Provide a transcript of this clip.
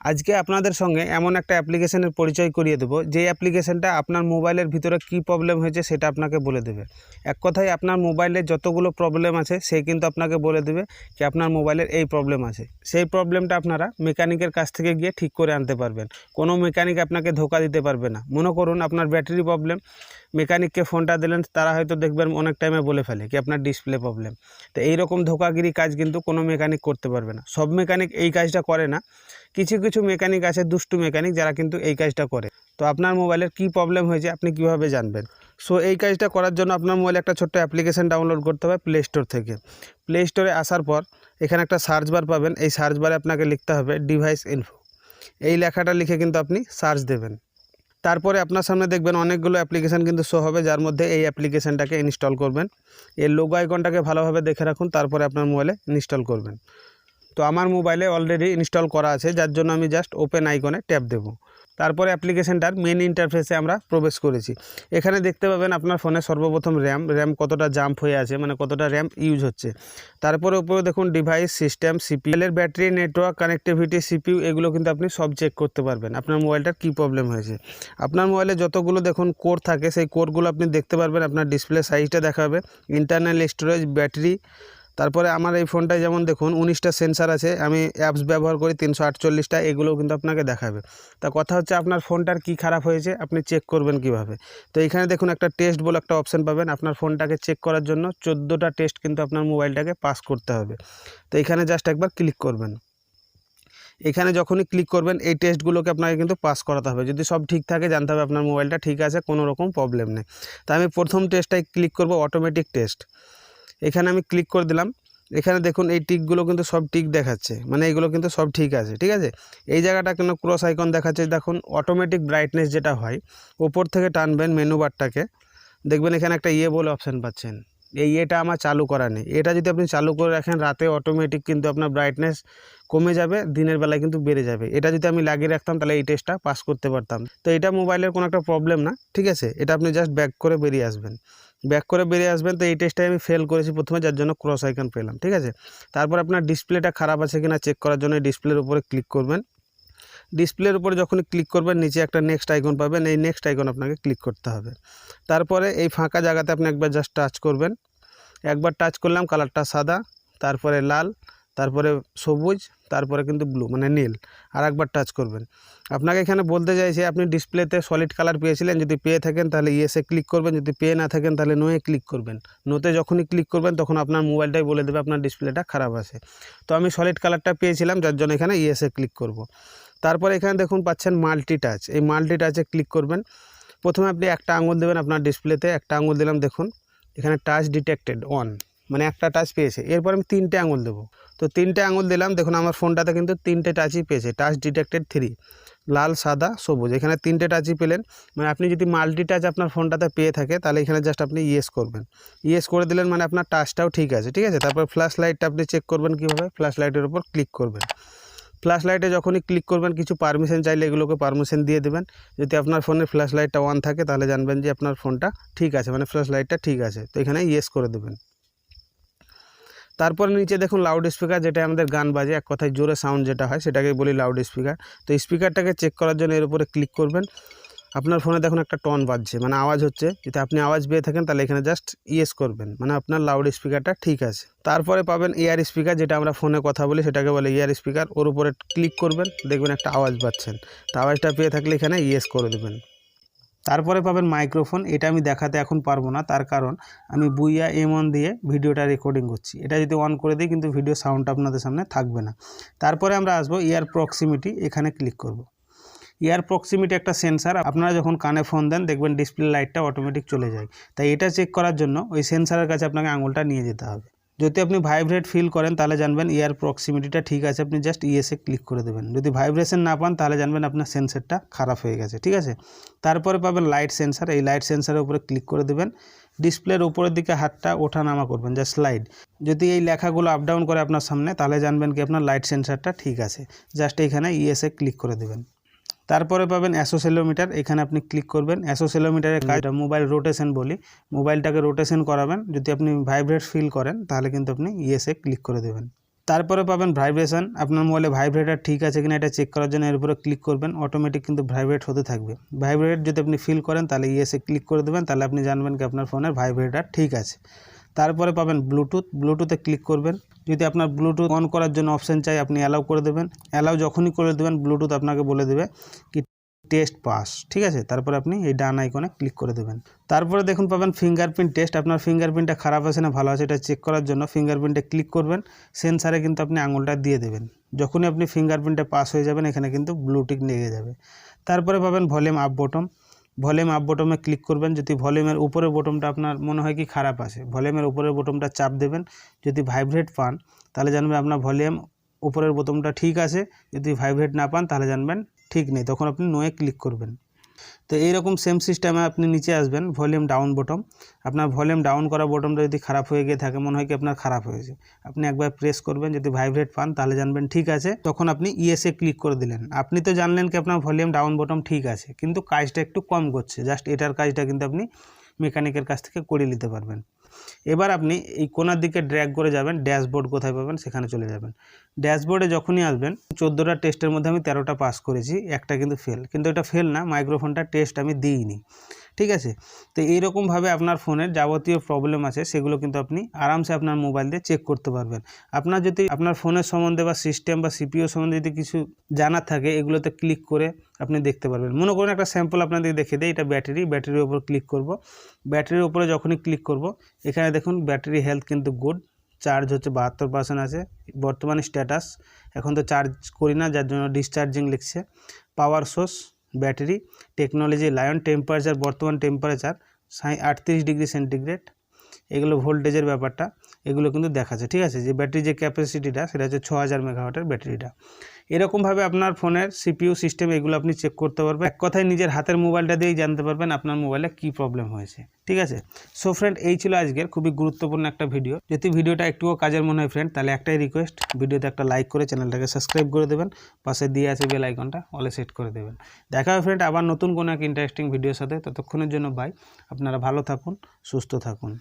আজকে আপনাদের সঙ্গে এমন একটা অ্যাপ্লিকেশনের পরিচয় করিয়ে দেবো। যে অ্যাপ্লিকেশানটা আপনার মোবাইলের ভিতরে কি প্রবলেম হয়েছে সেটা আপনাকে বলে দেবে। এক কথায় আপনার মোবাইলে যতগুলো প্রবলেম আছে সে কিন্তু আপনাকে বলে দেবে কি আপনার মোবাইলের এই প্রবলেম আছে। সেই প্রবলেমটা আপনারা মেকানিকের কাছ থেকে গিয়ে ঠিক করে আনতে পারবেন। কোনো মেকানিক আপনাকে ধোকা দিতে পারবে না। মনে করুন আপনার ব্যাটারি প্রবলেম মেকানিককে ফোনটা দিলেন, তারা হয়তো দেখবেন অনেক টাইমে বলে ফেলে কি আপনার ডিসপ্লে প্রবলেম তো এইরকম ধোকাগিরি কাজ কিন্তু কোনো মেকানিক করতে পারবে না। সব মেকানিক এই কাজটা করে না। কিছু কিছু মেকানিক আছে, দুষ্টু মেকানিক যারা কিন্তু এই কাজটা করে। তো আপনার মোবাইলের কি প্রবলেম হয়েছে আপনি কীভাবে জানবেন? সো এই কাজটা করার জন্য আপনার মোবাইলে একটা ছোট্ট অ্যাপ্লিকেশন ডাউনলোড করতে হবে প্লে স্টোর থেকে। প্লে স্টোরে আসার পর এখানে একটা সার্চ বার পাবেন। এই সার্চ বারে আপনাকে লিখতে হবে ডিভাইস ইনফো এই লেখাটা লিখে কিন্তু আপনি সার্চ দেবেন। তারপরে আপনার সামনে দেখবেন অনেকগুলো অ্যাপ্লিকেশান কিন্তু শো হবে, যার মধ্যে এই অ্যাপ্লিকেশানটাকে ইনস্টল করবেন। এর লোগো আইকনটাকে ভালোভাবে দেখে রাখুন, তারপরে আপনার মোবাইলে ইনস্টল করবেন। তো আমার মোবাইলে অলরেডি ইনস্টল করা আছে, যার জন্য আমি জাস্ট ওপেন আইকনে ট্যাপ দেব। তারপরে অ্যাপ্লিকেশনটার মেন ইন্টারফেসে আমরা প্রবেশ করেছি। এখানে দেখতে পাবেন আপনার ফোনে সর্বপ্রথম র্যাম র্যাম কতটা জাম্প হয়ে আছে মানে কতটা র্যাম ইউজ হচ্ছে। তারপরে উপরে দেখুন ডিভাইস সিস্টেম সিপিএলের ব্যাটারি নেটওয়ার্ক কানেক্টিভিটি সিপিইউ এগুলো কিন্তু আপনি সব চেক করতে পারবেন। আপনার মোবাইলটার কী প্রবলেম হয়েছে? আপনার মোবাইলে যতগুলো দেখুন কোর থাকে, সেই কোরগুলো আপনি দেখতে পারবেন, আপনার ডিসপ্লে সাইজটা দেখাবে ইন্টারনাল স্টোরেজ ব্যাটারি তারপরে আমার এই ফোনটায় যেমন দেখুন উনিশটা সেন্সার আছে, আমি অ্যাপস ব্যবহার করি তিনশো আটচল্লিশটা, এগুলোও কিন্তু আপনাকে দেখাবে। তা কথা হচ্ছে আপনার ফোনটার কি খারাপ হয়েছে, আপনি চেক করবেন কীভাবে। তো এখানে দেখুন একটা টেস্ট বলে একটা অপশান পাবেন আপনার ফোনটাকে চেক করার জন্য, চোদ্দোটা টেস্ট কিন্তু আপনার মোবাইলটাকে পাস করতে হবে। তো এখানে জাস্ট একবার ক্লিক করবেন। এখানে যখনই ক্লিক করবেন, এই টেস্টগুলোকে আপনাকে কিন্তু পাস করাতে হবে। যদি সব ঠিক থাকে, জানতে হবে আপনার মোবাইলটা ঠিক আছে, কোনো রকম প্রবলেম নেই। তা আমি প্রথম টেস্টটাই ক্লিক করব অটোমেটিক টেস্ট এখানে আমি ক্লিক করে দিলাম। এখানে দেখুন এই টিকগুলো কিন্তু সব টিক দেখাচ্ছে। মানে এগুলো কিন্তু সব ঠিক আছে ঠিক আছে? এই জায়গাটা কেন ক্রস আইকন দেখাচ্ছে। দেখুন অটোমেটিক ব্রাইটনেস যেটা হয়, ওপর থেকে টানবেন মেনু বারটাকে দেখবেন এখানে একটা ইয়ে বলে অপশান পাচ্ছেন। এই ইয়েটা আমার চালু করা নেই। এটা যদি আপনি চালু করে রাখেন, রাতে অটোমেটিক কিন্তু আপনার ব্রাইটনেস কমে যাবে, দিনের বেলায় কিন্তু বেড়ে যাবে। এটা যদি আমি লাগিয়ে রাখতাম, তাহলে এই টেস্টটা পাস করতে পারতাম। তো এটা মোবাইলের কোনো একটা প্রবলেম না, ঠিক আছে? এটা আপনি জাস্ট ব্যাক করে বেরিয়ে আসবেন। ব্যাক করে বেরিয়ে আসবেন। তো এই টেস্টটাই আমি ফেল করেছি প্রথমে, যার জন্য ক্রস আইকন পেলাম, ঠিক আছে? তারপর আপনার ডিসপ্লেটা খারাপ আছে কিনা চেক করার জন্য ডিসপ্লের উপরে ক্লিক করবেন। ডিসপ্লের উপরে যখনই ক্লিক করবেন, নিচে একটা নেক্সট আইকন পাবেন, এই নেক্সট আইকন আপনাকে ক্লিক করতে হবে। তারপরে এই ফাঁকা জায়গাতে আপনি একবার জাস্ট টাচ করবেন। একবার টাচ করলাম কালারটা সাদা, তারপরে লাল, তারপরে সবুজ তারপরে কিন্তু ব্লু মানে নীল। আর একবার টাচ করবেন। আপনাকে এখানে বলতে চাইছে, আপনি ডিসপ্লেতে সলিড কালার পেয়েছিলেন, যদি পেয়ে থাকেন তাহলে ইয়েসে ক্লিক করবেন, যদি পেয়ে না থাকেন তাহলে নোয়ে ক্লিক করবেন। নোতে যখনই ক্লিক করবেন, তখন আপনার মোবাইলটাই বলে দেবে, আপনার ডিসপ্লেটা খারাপ আছে। তো আমি সলিড কালারটা পেয়েছিলাম, যার জন্য এখানে ইয়েসে ক্লিক করব। তারপরে এখানে দেখুন পাচ্ছেন মাল্টি টাচ এই মাল্টি টাচে ক্লিক করবেন। প্রথমে আপনি একটা আঙুল দেবেন আপনার ডিসপ্লেতে একটা আঙুল দিলাম দেখুন। এখানে টাচ ডিটেক্টেড অন মানে একটা টাচ পেয়েছে। এরপর আমি তিনটে আঙুল দেবো। তো তিনটে আঙুল দিলাম, দেখুন আমার ফোনটাতে কিন্তু তিনটে টাচই পেয়েছে টাচ ডিটেক্টেড থ্রি লাল, সাদা, সবুজ, এখানে তিনটে টাচই পেলেন। মানে আপনি যদি মাল্টি টাচ আপনার ফোনটাতে পেয়ে থাকে, তাহলে এখানে জাস্ট আপনি ইয়েস করবেন। ইয়েস করে দিলেন মানে আপনার টাচটাও ঠিক আছে ঠিক আছে? তারপর ফ্ল্যাশ লাইটটা আপনি চেক করবেন কীভাবে? ফ্ল্যাশ লাইটের উপর ক্লিক করবেন। ফ্ল্যাশ লাইটে যখনই ক্লিক করবেন, কিছু পারমিশন চাইলে এগুলোকে পারমিশন দিয়ে দেবেন। যদি আপনার ফোনের ফ্ল্যাশ লাইটটা অন থাকে, তাহলে জানবেন যে আপনার ফোনটা ঠিক আছে মানে ফ্ল্যাশ লাইটটা ঠিক আছে। তো এখানে ইয়েস করে দেবেন। তারপর নিচে দেখুন লাউড স্পিকার যেটা আমাদের গান বাজে, এক কথায় জোরে সাউন্ড যেটা হয় সেটাকে বলি লাউড স্পিকার তো স্পিকারটাকে চেক করার জন্য এর উপরে ক্লিক করবেন। আপনার ফোনে দেখুন একটা টন বাজছে মানে আওয়াজ হচ্ছে। যদি আপনি আওয়াজ পেয়ে থাকেন, তাহলে এখানে জাস্ট ইয়েস করবেন। মানে আপনার লাউড স্পিকারটা ঠিক আছে। তারপরে পাবেন ইয়ার স্পিকার যেটা আমরা ফোনে কথা বলি, সেটাকে বলে ইয়ার স্পিকার ওর উপরে ক্লিক করবেন, দেখবেন একটা আওয়াজ পাচ্ছেন। তো আওয়াজটা পেয়ে থাকলে এখানে ইয়েস করে দেবেন। তারপরে পাবেন মাইক্রোফোন, এটা আমি দেখাতে এখন পারব না, তার কারণ আমি বুইয়া এম অন দিয়ে ভিডিওটা রেকর্ডিং করছি। এটা যদি অন করে দিই কিন্তু ভিডিও সাউন্ডটা আপনাদের সামনে থাকবে না। তারপরে আমরা আসব ইয়ার প্রক্সিমিটি এখানে ক্লিক করব। ইয়ার প্রক্সিমিটি একটা সেন্সার আপনারা যখন কানে ফোন দেন দেখবেন ডিসপ্লে লাইটটা অটোমেটিক চলে যায়। তাই এটা চেক করার জন্য ওই সেন্সারের কাছে আপনাকে আঙুলটা নিয়ে যেতে হবে। যদি আপনি ভাইব্রেট ফিল করেন, তাহলে জানবেন ইয়ার প্রক্সিমিটিটা ঠিক আছে। আপনি জাস্ট ইয়েসে ক্লিক করে দেবেন। যদি ভাইব্রেশন না পান, তাহলে জানবেন আপনার সেন্সারটা খারাপ হয়ে গেছে, ঠিক আছে? তারপরে পাবেন লাইট সেন্সার এই লাইট সেন্সারের উপরে ক্লিক করে দেবেন। ডিসপ্লের উপরের দিকে হাতটা ওঠা নামা করবেন জাস্ট স্লাইড যদি এই লেখাগুলো আপ ডাউন করে আপনার সামনে, তাহলে জানবেন কি আপনার লাইট সেন্সারটা ঠিক আছে। জাস্ট এইখানে ইয়েসে ক্লিক করে দেবেন। তারপরে পাবেন অ্যাসোসেলোমিটার এখানে আপনি ক্লিক করবেন। অ্যাসোসেলোমিটারের কাজটা মোবাইল রোটেশন বলি। মোবাইলটাকে রোটেশন করাবেন। যদি আপনি ভাইব্রেট ফিল করেন তাহলে কিন্তু আপনি ইয়েসে ক্লিক করে দেবেন। তারপরে পাবেন ভাইব্রেশন আপনার মোবাইলে ভাইব্রেটার ঠিক আছে কিনা এটা চেক করার জন্য এর উপরে ক্লিক করবেন। অটোমেটিক কিন্তু ভাইব্রেট হতে থাকবে। ভাইব্রেট যদি আপনি ফিল করেন তাহলে ইয়েসে ক্লিক করে দেবেন। তাহলে আপনি জানবেন কি আপনার ফোনের ভাইব্রেটার ঠিক আছে। তারপরে পাবেন ব্লুটুথ ব্লুটুথে ক্লিক করবেন। যদি আপনার ব্লুটুথ অন করার জন্য অপশান চাই, আপনি অ্যালাউ করে দেবেন। অ্যালাউ যখনই করে দেবেন ব্লুটুথ আপনাকে বলে দেবে কি টেস্ট পাস ঠিক আছে? তারপরে আপনি এই ডান আইকনে ক্লিক করে দেবেন। তারপরে দেখুন পাবেন ফিঙ্গারপ্রিন্ট টেস্ট আপনার ফিঙ্গারপ্রিন্টটা খারাপ আছে না ভালো আছে, এটা চেক করার জন্য ফিঙ্গারপ্রিন্টে ক্লিক করবেন। সেন্সারে কিন্তু আপনি আঙুলটা দিয়ে দেবেন। যখনই আপনি ফিঙ্গারপ্রিন্টে পাস হয়ে যাবেন, এখানে কিন্তু ব্লুটিক লেগে যাবে। তারপরে পাবেন volume up button volume up বটমে click করবেন। যদি ভলিউমের উপরের বটমটা আপনার মনে হয় কি খারাপ আছে ভলিউমের উপরের বটমটা চাপ দেবেন। যদি ভাইব্রেট পান, তাহলে জানবেন আপনার ভলিউম উপরের বোতামটা ঠিক আছে। যদি ভাইব্রেট না পান, তাহলে জানবেন ঠিক নেই। তখন আপনি নোয়ে ক্লিক করবেন। তো এইরকম সেম সিস্টেমে আপনি নিচে আসবেন ভলিউম ডাউন বটম আপনার ভলিউম ডাউন করা বটমটা যদি খারাপ হয়ে গিয়ে থাকে, মনে হয় কি আপনার খারাপ হয়েছে আপনি একবার প্রেস করবেন, যদি ভাইব্রেট পান, তাহলে জানবেন ঠিক আছে। তখন আপনি ইএসএ ক্লিক করে দিলেন। আপনি তো জানলেন কি আপনার ভলিউম ডাউন বটম ঠিক আছে, কিন্তু কাজটা একটু কম করছে। জাস্ট এটার কাজটা কিন্তু আপনি মেকানিকের কাছ থেকে করে নিতে পারবেন। এবার আপনি এই কোনার দিকে ড্র্যাগ করে যাবেন ড্যাশবোর্ড কোথায় পাবেন সেখানে চলে যাবেন। ড্যাশবোর্ডে যখনই আসবেন, চোদ্দোটা টেস্টের মধ্যে আমি তেরোটা পাস করেছি, একটা কিন্তু ফেল কিন্তু এটা ফেল না মাইক্রোফোনটা টেস্ট আমি দিইনি। ঠিক আছে? তো এইরকমভাবে আপনার ফোনের যাবতীয় প্রবলেম আছে, সেগুলো কিন্তু আপনি আরামসে আপনার মোবাইল দিয়ে চেক করতে পারবেন। আপনার যদি আপনার ফোনের সম্বন্ধে বা সিস্টেম বা সিপিও সম্বন্ধে যদি কিছু জানার থাকে, এগুলোতে ক্লিক করে আপনি দেখতে পারবেন। মনে করুন একটা স্যাম্পল আপনাদের দেখে দেয় এটা ব্যাটারি ব্যাটারির উপর ক্লিক করব। ব্যাটারির উপরে যখনই ক্লিক করব, এখানে দেখুন ব্যাটারি হেলথ কিন্তু গুড চার্জ হচ্ছে বাহাত্তর পার্সেন্ট আছে, বর্তমানে স্ট্যাটাস এখন তো চার্জ করি না, যার জন্য ডিসচার্জিং লিখছে। Power source battery technology lion temperature বর্তমান টেম্পারেচার সাই আটত্রিশ ডিগ্রি সেন্টিগ্রেড এগুলো ভোল্টেজের ব্যাপারটা। এগুলো কিন্তু দেখাচ্ছে, ঠিক আছে? যে ব্যাটারি যে ক্যাপাসিটিটা সেটা হচ্ছে ছ হাজার মেগাওয়াটের ব্যাটারিটা। এরকমভাবে আপনার ফোনের সিপিইউ সিস্টেম এগুলো আপনি চেক করতে পারবেন। এক কথায় নিজের হাতের মোবাইলটা দিয়েই জানতে পারবেন আপনার মোবাইলে কী প্রবলেম হয়েছে, ঠিক আছে? সো ফ্রেন্ড এই ছিল আজকের খুবই গুরুত্বপূর্ণ একটা ভিডিও যদি ভিডিওটা একটুও কাজের মনে হয় ফ্রেন্ড তাহলে একটাই রিকোয়েস্ট ভিডিওতে একটা লাইক করে চ্যানেলটাকে সাবস্ক্রাইব করে দেবেন। পাশে দিয়ে আছে বেল আইকনটা অলে সেট করে দেবেন। দেখা হবে ফ্রেন্ড আবার নতুন কোনো এক ইন্টারেস্টিং ভিডিওর সাথে। ততক্ষণের জন্য বাই আপনারা ভালো থাকুন, সুস্থ থাকুন।